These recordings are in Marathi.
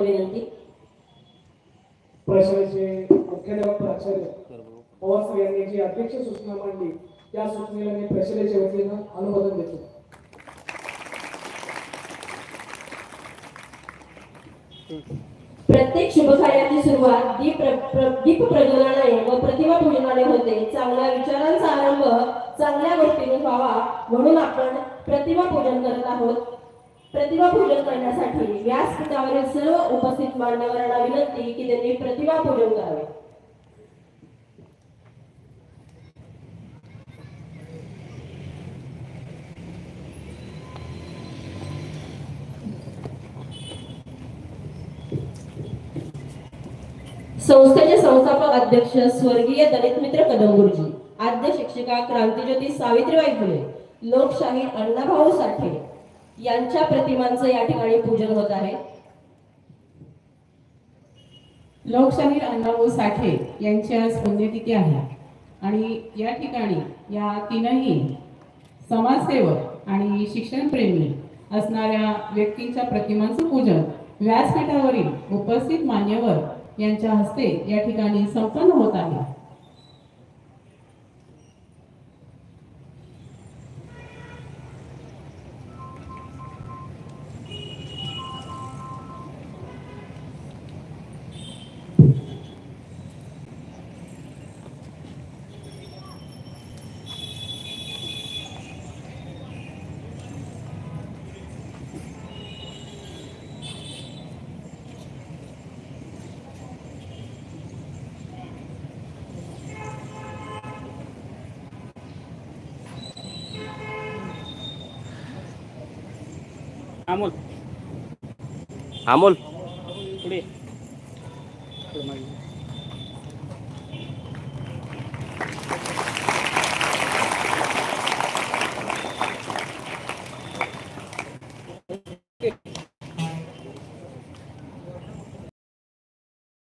विनंती. प्रशालेचे मुख्याध्यापक प्राचार्य पवार सर यांनी जी अध्यक्ष सूचना मांडली त्या सूचनेला मी वतीनं अनुमोदन देतो. प्रत्येक शुभकार्याची सुरुवात दीप प्र- प्र- दीप प्रज्वलनाने व प्रतिभा पूजनाने होते. चांगल्या विचारांचा आरंभ चांगल्या गोष्टीने व्हावा म्हणून आपण प्रतिभा पूजन करत आहोत. प्रतिभा पूजन करण्यासाठी व्यासपीठावरील सर्व उपस्थित मान्यवरांना विनंती की त्यांनी प्रतिभा पूजन करावे. संस्थेचे संस्थापक अध्यक्ष स्वर्गीय दलित मित्र कदम गुरुजी आद्य शिक्षिका क्रांतीज्योती सावित्रीबाई फुले लोकशाहीर अण्णाभाऊ साठे यांच्या प्रतिमांचं या ठिकाणी पूजन होत आहे. लोकशाहीर अण्णाभाऊ साठे यांची आज पुण्यतिथी आहे. आणि या ठिकाणी या तीनही समाजसेवक आणि शिक्षणप्रेमी असणाऱ्या व्यक्तींच्या प्रतिमांचं पूजन व्यासपीठावरील उपस्थित मान्यवर यांच्या हस्ते या ठिकाणी संपन्न होत आहे. अमोल. अमोल. पुढे.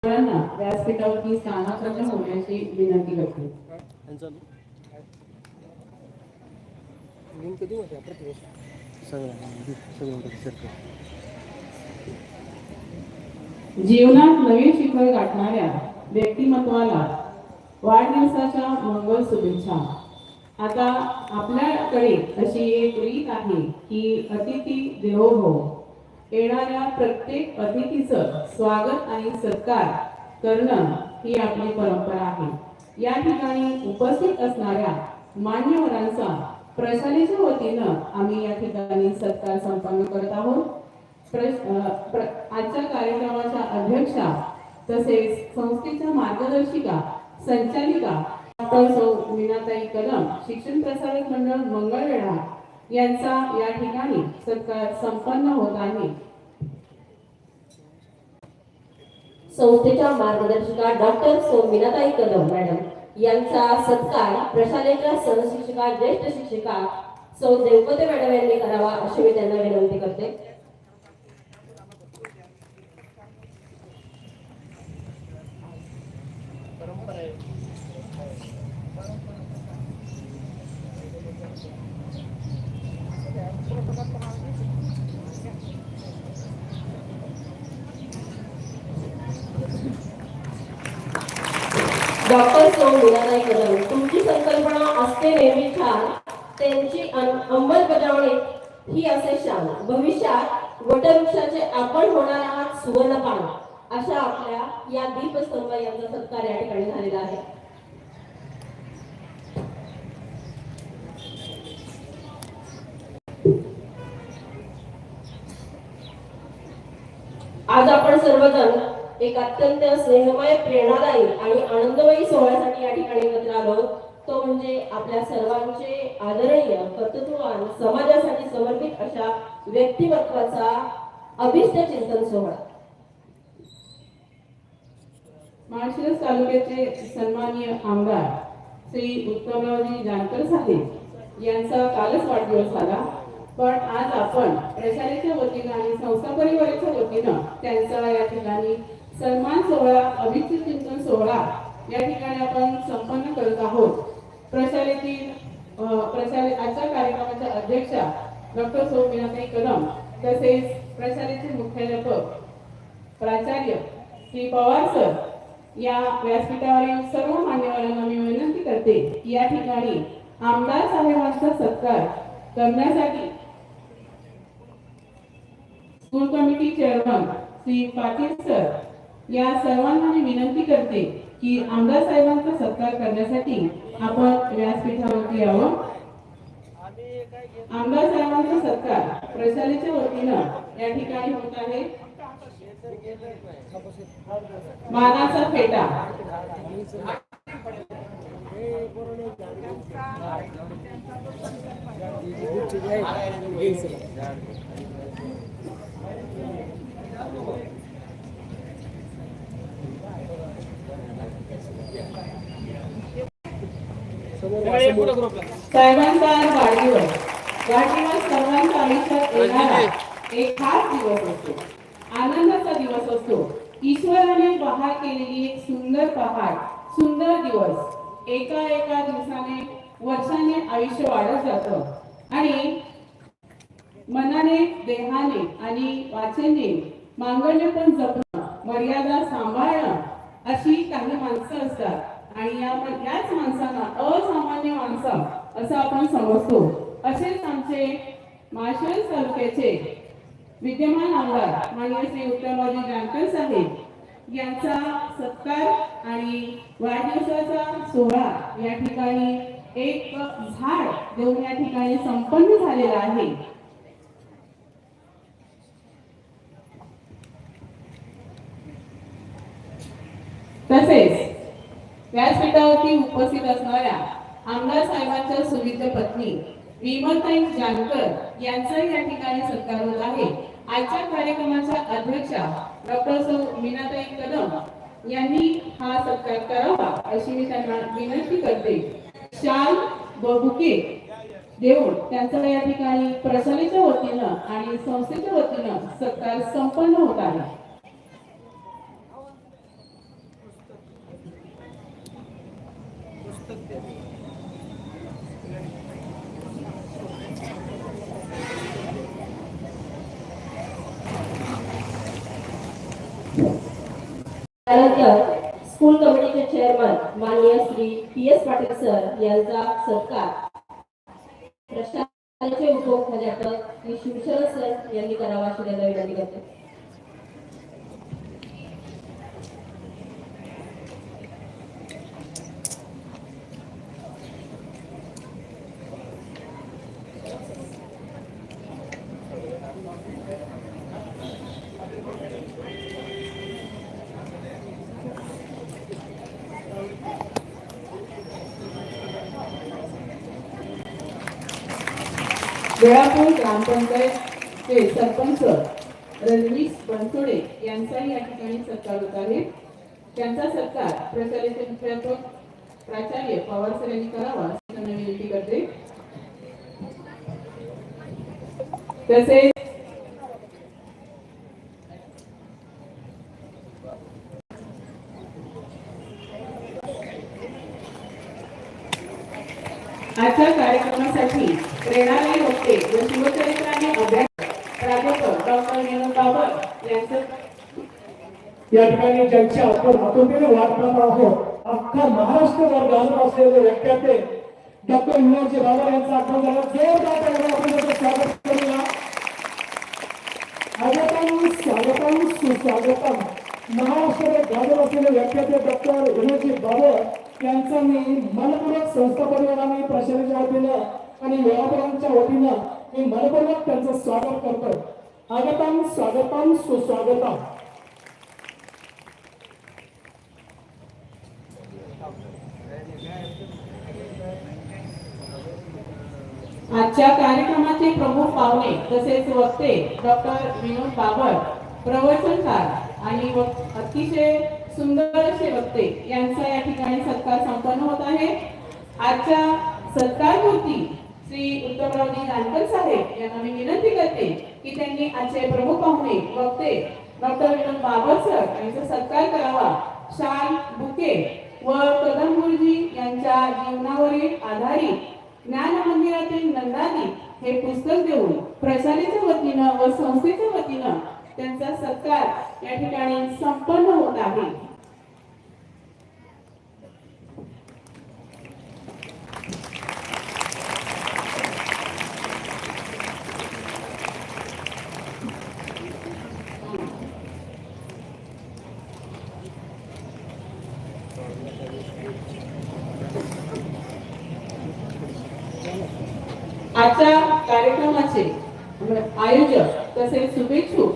सर्वांना व्यासपीठावरती स्थानापन्न होण्याची विनंती करते. जीवनात नवीन शिखर गाठणाऱ्या व्यक्तिमत्वाला वाढदिवसाच्या मंगल शुभेच्छा. आता आपल्याकडे अशी एक रीत आहे की अतिथी देवो भव येणाऱ्या प्रत्येक अतिथीचं स्वागत आणि सत्कार करणं ही आपली परंपरा आहे. या ठिकाणी उपस्थित असणाऱ्या मान्यवरांचा प्रशालेच्या वतीनं आम्ही या ठिकाणी सत्कार संपन्न करत आहोत. आजच्या कार्यक्रमाच्या अध्यक्षा तसेच संस्थेच्या मार्गदर्शिका संचालिका डॉक्टर सौ मीनाताई कदम शिक्षण प्रसारक मंडळ मंगळवेढा यांचा या ठिकाणी सत्कार संपन्न होत आहे. संस्थेच्या मार्गदर्शिका डॉक्टर सौमिनाताई कदम मॅडम. यांचा सत्कार प्रशालेच्या सहशिक्षिका ज्येष्ठ शिक्षिका सौ देवपते मॅडम यांनी करावा अशी मी त्यांना विनंती करते. डॉक्टर सौ मीनाताई कदम तुमची संकल्पना असते नेहमी छान. त्यांची अंमलबजावणी ही असे शान. भविष्यात वटवृक्षाचे आपण होणार आहात सुवर्णपान अशा आपल्या या दीपस्तंभ यांचा सत्कार या ठिकाणी झालेला आहे. आज आपण सर्वजण एक अत्यंत स्नेहमय प्रेरणादायी आणि आनंदमयी सोहळ्यासाठी या ठिकाणी एकत्र आलो. तो म्हणजे आपल्या सर्वांचे आदरणीय कर्तृत्ववान समाजासाठी समर्पित अशा व्यक्तिमत्वाचा अभिष्ट चिंतन सोहळा. माळशिरस तालुक्याचे सन्माननीय आमदार श्री उत्तमरावजी जानकर साहेब यांचा कालच वाढदिवस झाला. पण आज आपण प्रशालेच्या वतीनं आणि संस्था परिवाराच्या वतीनं त्यांचा या ठिकाणी सन्मान सोहळा अभिजित चिंतन सोहळा या ठिकाणी आपण संपन्न करत आहोत. प्रशालेतील प्रशाले आजच्या कार्यक्रमाच्या अध्यक्षा डॉक्टर सौ कदम तसेच प्रशालेचे मुख्याध्यापक प्राचार्य श्री पवार सर या व्यासपीठावरील सर्व मान्यवरांना मी विनंती करते की या ठिकाणी आमदार साहेबांचा सत्कार करण्यासाठी school committee chairman Shri Patil sir या सर्वांना मी विनंती करते की आमदार साहेबांचा सत्कार करण्यासाठी आपण व्यासपीठावरती यावं. आमदार साहेबांचा सत्कार प्रशालेच्या वतीनं या ठिकाणी होत आहे. मानाचा फेटा. साहेबांचा वाढदिवस. वाढदिवस सर्वांच्या आयुष्यात येणारा एक खास दिवस असतो. आनंदाचा दिवस असतो. ईश्वराने बहार केलेली एक सुंदर पहाड सुंदर दिवस. एका एका दिवसाने वर्षाने आयुष्य वाढत जात. आणि मनाने देहाने आणि वाचेने मांगण्य पण जपणं मर्यादा सांभाळणं अशी काही माणसं असतात. आणि या याच माणसांना असामान्य माणसं असं आपण समजतो. असेच आमचे माशेल तालुक्याचे विद्यमान आमदार माननीय श्री उत्तमरावजी जानकर साहेब यांचा सत्कार आणि वाढदिवसाचा सोहळा या ठिकाणी एक झाड देऊन या ठिकाणी संपन्न झालेला आहे. तसेच व्यासपीठावरती उपस्थित असणाऱ्या आमदार साहेबांच्या सुविध पत्नी विमलताई जानकर यांचाही या ठिकाणी सत्कार होत आहे. आजच्या कार्यक्रमाच्या अध्यक्षा डॉक्टर सौ मीनाताई कदम यांनी हा सत्कार करावा अशी मी त्यांना विनंती करते. शाल व बुके देऊन त्यांचा या ठिकाणी प्रशालेच्या वतीनं आणि संस्थेच्या वतीनं सत्कार संपन्न होत आहे त्यानंतर स्कूल कमिटीचे चेअरमन माननीय Shri P S Patil sir यांचा सत्कार प्रशासनाचे उपमुख्याध्यापक श्री शिवशरण सर यांनी करावा अशी त्यांना विनंती करते. वेळापूर ग्रामपंचायत चे सरपंच रजनीश बनसोडे यांचाही या ठिकाणी सत्कार होत आहे. त्यांचा सत्कार प्रशालेचे मुख्याध्यापक प्राचार्य पवार सर यांनी करावा विनंती करते. तसेच आजच्या कार्यक्रमासाठी प्रेरणादायी वक्ते व शिवचरित्राने अभ्यास प्राध्यापक डॉक्टर विनोद बाबर यांचं या ठिकाणी ज्यांच्या आपण आतुरतेने वाट पाहत आहोत अख्खा महाराष्ट्र महाराष्ट्रभर गाजत असलेले व्याख्याते डॉक्टर विनोदजी बाबा यांचा आठवण झाला जोरदार आपण स्वागत करूया. स्वागतम स्वागतम सुस्वागतम. महाराष्ट्रात गाजत असलेले व्याख्याते डॉक्टर विनोदजी बाबर यांचा मी मनपूर्वक संस्था परिवाराने प्रशालेच्या वतीनं आणि वेळापरांच्या वतीनं मी मनपूर्वक त्यांचं स्वागत करतो आगतम स्वागतम सुस्वागतम आजच्या कार्यक्रमाचे प्रमुख पाहुणे तसेच वक्ते डॉक्टर विनोद बाबर प्रवचनकार आणि अतिशय सुंदर असे वक्ते यांचा या ठिकाणी सत्कार संपन्न होत आहे. आजच्या सत्कारमूर्ती श्री उत्तमरावजी जानकर साहेब यांना मी विनंती करते की त्यांनी आजचे प्रमुख पाहुणे वक्ते डॉक्टर विनोद बाबर सर यांचा सत्कार करावा. शाल बुके व कदम गुरुजी यांच्या जीवनावरील आधारित ज्ञान मंदिरातील नंदानी हे पुस्तक देऊन प्रसारीच्या वतीनं व संस्थेच्या वतीनं त्यांचा सत्कार या ठिकाणी संपन्न होत आहे आजच्या कार्यक्रमाचे म्हणजे आयोजक तसेच शुभेच्छुक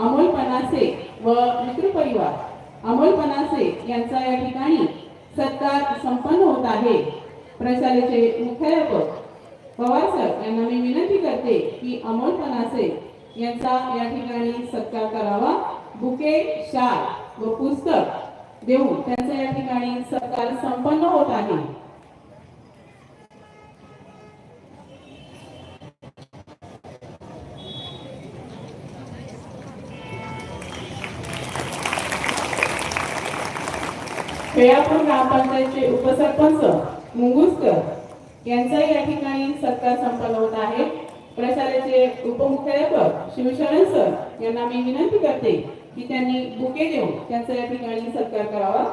अमोल पनासे व मित्रपरिवार अमोल पनासे यांचा या ठिकाणी सत्कार संपन्न होत आहे. प्रशालेचे मुख्याध्यापक पवार सर यांना मी विनंती करते की अमोल पनासे यांचा या ठिकाणी सत्कार करावा. बुके शाल व पुस्तक देऊन त्यांचा या ठिकाणी सत्कार संपन्न होत आहे. खेळापूर ग्रामपंचायतचे उपसरपंच मुंगुसकर यांचाही या ठिकाणी सत्कार संपन्न होत आहे. प्रशालेचे उपमुख्याध्यापक शिवशरण सर यांना मी विनंती करते की त्यांनी बुके देऊन त्यांचा या ठिकाणी सत्कार करावा.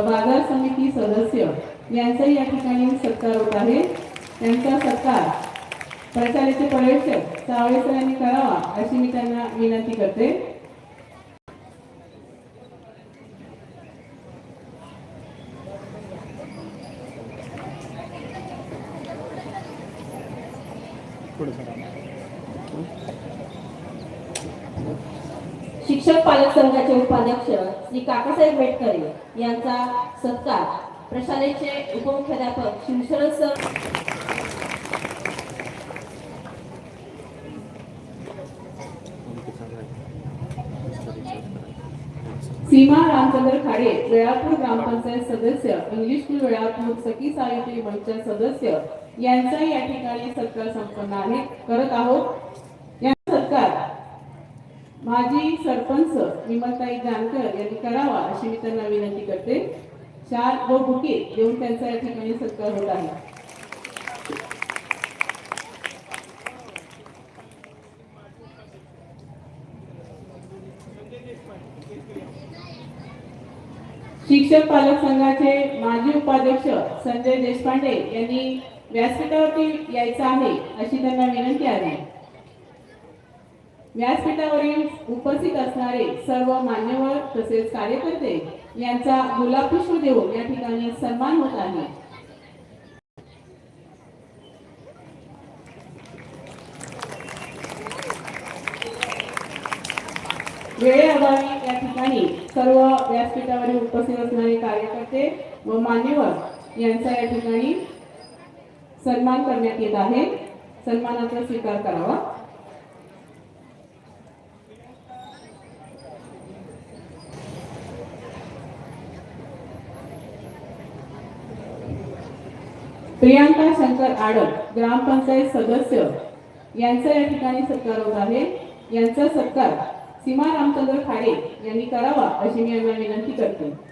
बाजार समिती सदस्य यांचाही या ठिकाणी सत्कार होत आहे. त्यांचा सत्कार प्रचाराचे पर्यवेक्षक सावळे यांनी करावा अशी मी त्यांना विनंती करते शिक्षक पालक संघाचे उपाध्यक्ष श्री काकासाहेब मेटकरे यांचा सत्कार. प्रशालेचे उपमुख्याध्यापक शिवशरण सर. सीमा रामचंद्र खाडे वेळापूर ग्रामपंचायत सदस्य इंग्लिश स्कूल वेळापूर सखी सावित्री मंचच्या सदस्य यांचाही या ठिकाणी सत्कार संपन्न आहे. करत आहोत माजी सरपंच विमलताई जानकर यांनी करावा अशी मी त्यांना विनंती करते. चार व बुके देऊन त्यांचा या ठिकाणी सत्कार होत आहे. शिक्षक पालक संघाचे माजी उपाध्यक्ष संजय देशपांडे यांनी व्यासपीठावरती यायचं आहे अशी त्यांना विनंती आहे. व्यासपीठावरील उपस्थित असणारे सर्व मान्यवर तसेच कार्यकर्ते यांचा गुलाबपुष्प देऊन या ठिकाणी सन्मान होत आहे. वेळेअभावी या ठिकाणी सर्व व्यासपीठावरील उपस्थित असणारे कार्यकर्ते व मान्यवर यांचा या ठिकाणी सन्मान करण्यात येत आहे. सन्मानाचा स्वीकार करावा. प्रियांका शंकर आडक ग्रामपंचायत सदस्य. यांचा या ठिकाणी सत्कार होत आहे. यांचा सत्कार सीमा रामचंद्र खाडे यांनी करावा अशी मी यांना विनंती करते.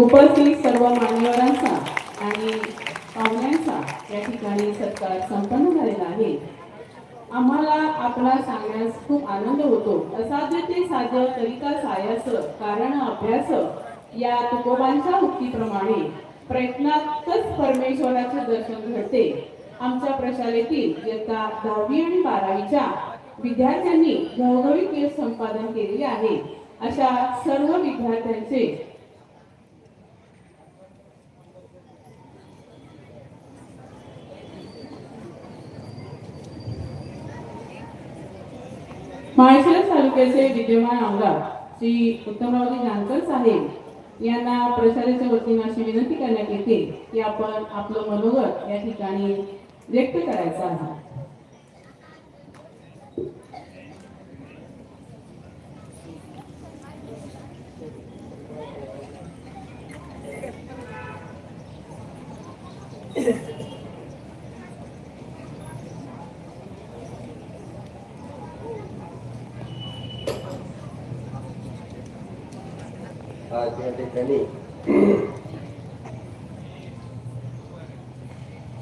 उपस्थित सर्व मान्यवरांचा आणि पाहुण्यांचा या ठिकाणी सत्कार संपन्न झालेला आहे. आम्हाला आपला सांगण्यास खूप आनंद होतो. असाध्य ते साध्य तरीका सायास कारण अभ्यास या तुकोबांच्या उक्तीप्रमाणे प्रयत्नातच परमेश्वराचे दर्शन घडते. आमच्या प्रशालेतील इयत्ता दहावी आणि बारावीच्या विद्यार्थ्यांनी घवघवीत यश संपादन केलेले आहे. अशा सर्व विद्यार्थ्यांचे माळशिरस तालुक्याचे विद्यमान आमदार श्री उत्तमरावजी जानकर साहेब यांना प्रशालेच्या वतीनं अशी विनंती करण्यात येते की आपण आपलं मनोगत या ठिकाणी व्यक्त करायचं आहे. आज या ठिकाणी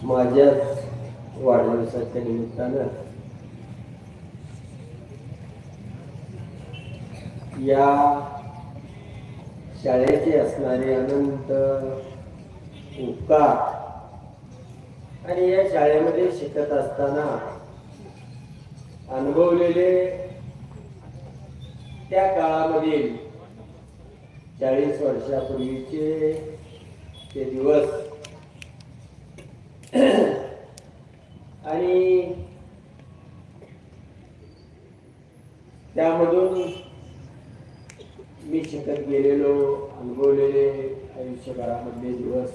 माझ्याच वाढदिवसाच्या निमित्तानं या शाळेचे असणारे अनंत उपकार आणि या शाळेमध्ये शिकत असताना अनुभवलेले त्या काळामधील चाळीस वर्षापूर्वीचे ते दिवस. आणि त्यामधून मी शिकत गेलेलो अनुभवलेले आयुष्यभरामधले दिवस.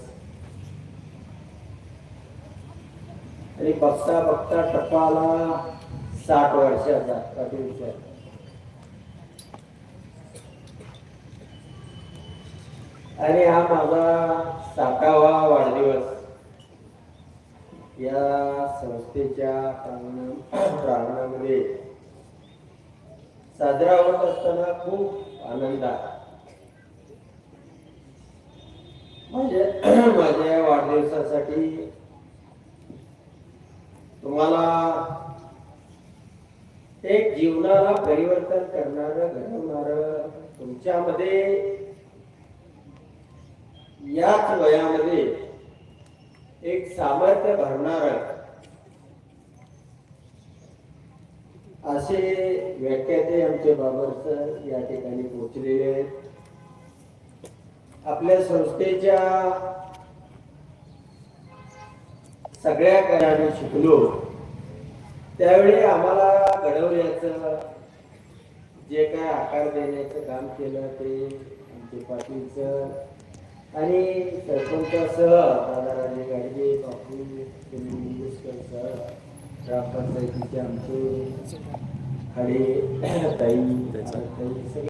आणि बघता बघता टप्पाला साठ वर्षाचा अतिशय आणि हा माझा साठावा वाढदिवस. या संस्थेच्या प्रांगणामध्ये साजरा होत असताना खूप आनंद म्हणजे माझ्या माझ्या वाढदिवसासाठी तुम्हाला एक जीवनाला परिवर्तन करणार घडवणार तुमच्यामध्ये याच वयामध्ये एक सामर्थ्य भरणार असे व्याख्याते आमचे बाबर सर या ठिकाणी पोचलेले आहेत. आपल्या संस्थेच्या सगळ्या कार्याने शिकलो त्यावेळी आम्हाला घडवण्याचं जे काय आकार देण्याचं काम केलं ते आमचे सर आणि सरपंचासह दादाराजे गाडगे बापू सुनील मुंगेशकर ग्रामपंचायतीचे आमचे खडे ताई ताई सगळे.